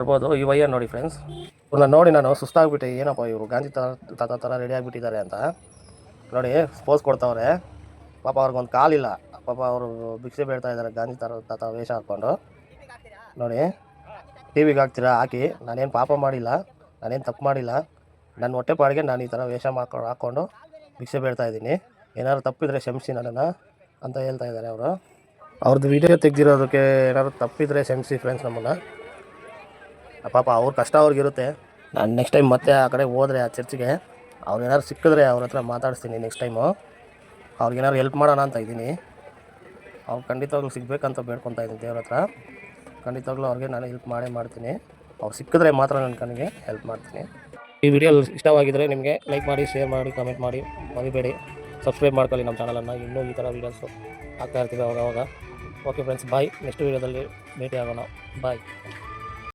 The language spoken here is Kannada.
ಇರ್ಬೋದು. ಈ ವಯ್ಯ ನೋಡಿ ಫ್ರೆಂಡ್ಸ್ ಇವ್ರನ್ನ ನೋಡಿ ನಾನು ಸುಸ್ತಾಗ್ಬಿಟ್ಟೆ. ಏನಪ್ಪ ಇವರು ಗಾಂಧಿ ತರ ತಾತ ಥರ ರೆಡಿ ಆಗಿಬಿಟ್ಟಿದ್ದಾರೆ ಅಂತ. ನೋಡಿ ಪೋಸ್ ಕೊಡ್ತಾವ್ರೆ. ಪಾಪ ಅವ್ರಿಗೊಂದು ಕಾಲಿಲ್ಲ. ಪಾಪ ಅವರು ಭಿಕ್ಷೆ ಬೇಡ್ತಾ ಇದ್ದಾರೆ ಗಾಂಧಿ ಥರ ತಾತ ವೇಷ ಹಾಕ್ಕೊಂಡು ನೋಡಿ ಟಿ ವಿಗೆ ಹಾಕ್ತೀರಾ? ಹಾಕಿ. ನಾನೇನು ಪಾಪ ಮಾಡಿಲ್ಲ. ನಾನೇನು ತಪ್ಪು ಮಾಡಿಲ್ಲ. ನನ್ನ ಹೊಟ್ಟೆ ಪಾಡಿಗೆ ನಾನು ಈ ಥರ ವೇಷ ಮಾಡ್ಕೊಂಡು ಹಾಕ್ಕೊಂಡು ಭಿಕ್ಷೆ ಬೇಡ್ತಾ ಇದ್ದೀನಿ. ಏನಾದ್ರು ತಪ್ಪಿದ್ರೆ ಕ್ಷಮಿಸಿ ನನ್ನನ್ನು ಅಂತ ಹೇಳ್ತಾ ಇದ್ದಾರೆ ಅವರು. ಅವ್ರದ್ದು ವಿಡಿಯೋ ತೆಗ್ದಿರೋದಕ್ಕೆ ಏನಾದ್ರು ತಪ್ಪಿದ್ರೆ ಕ್ಷಮಿಸಿ ಫ್ರೆಂಡ್ಸ್ ನಮ್ಮನ್ನು. ಪಾಪ ಅವ್ರ ಕಷ್ಟ ಅವ್ರಿಗಿರುತ್ತೆ ನಾನು ನೆಕ್ಸ್ಟ್ ಟೈಮ್ ಮತ್ತೆ ಆ ಕಡೆ ಹೋದರೆ, ಆ ಚರ್ಚ್ಗೆ ಅವ್ರು ಏನಾದ್ರು ಸಿಕ್ಕಿದ್ರೆ ಅವ್ರ ಹತ್ರ ಮಾತಾಡಿಸ್ತೀನಿ ನೆಕ್ಸ್ಟ್ ಟೈಮು ಅವ್ರಿಗೇನಾದ್ರು ಹೆಲ್ಪ್ ಮಾಡೋಣ ಅಂತ ಇದ್ದೀನಿ. ಅವ್ರು ಖಂಡಿತವಾಗ್ಲೂ ಸಿಗಬೇಕಂತ ಬೇಡ್ಕೊತಾ ಇದ್ದೀನಿ ದೇವ್ರ ಹತ್ರ. ಖಂಡಿತವಾಗ್ಲೂ ಅವ್ರಿಗೆ ನಾನು ಹೆಲ್ಪ್ ಮಾಡೇ ಮಾಡ್ತೀನಿ. ಅವ್ರು ಸಿಕ್ಕಿದ್ರೆ ಮಾತ್ರ ನನ್ನ ಕಣ್ಣಿಗೆ ಹೆಲ್ಪ್ ಮಾಡ್ತೀನಿ. ಈ ವಿಡಿಯೋ ಇಷ್ಟವಾಗಿದ್ದರೆ ನಿಮಗೆ ಲೈಕ್ ಮಾಡಿ ಶೇರ್ ಮಾಡಿ ಕಮೆಂಟ್ ಮಾಡಿ, ಮರಿಬೇಡಿ. ಸಬ್ಸ್ಕ್ರೈಬ್ ಮಾಡ್ಕೊಳ್ಳಿ ನಮ್ಮ ಚಾನಲನ್ನು ಇನ್ನೂ ಈ ಥರ ವೀಡಿಯೋಸು ಹಾಕ್ತಾ ಇರ್ತೀವಿ ಅವಾಗ ಓಕೆ ಫ್ರೆಂಡ್ಸ್ ಬಾಯ್ ನೆಕ್ಸ್ಟ್ ವೀಡಿಯೋದಲ್ಲಿ ಭೇಟಿ ಆಗೋಣ ಬಾಯ್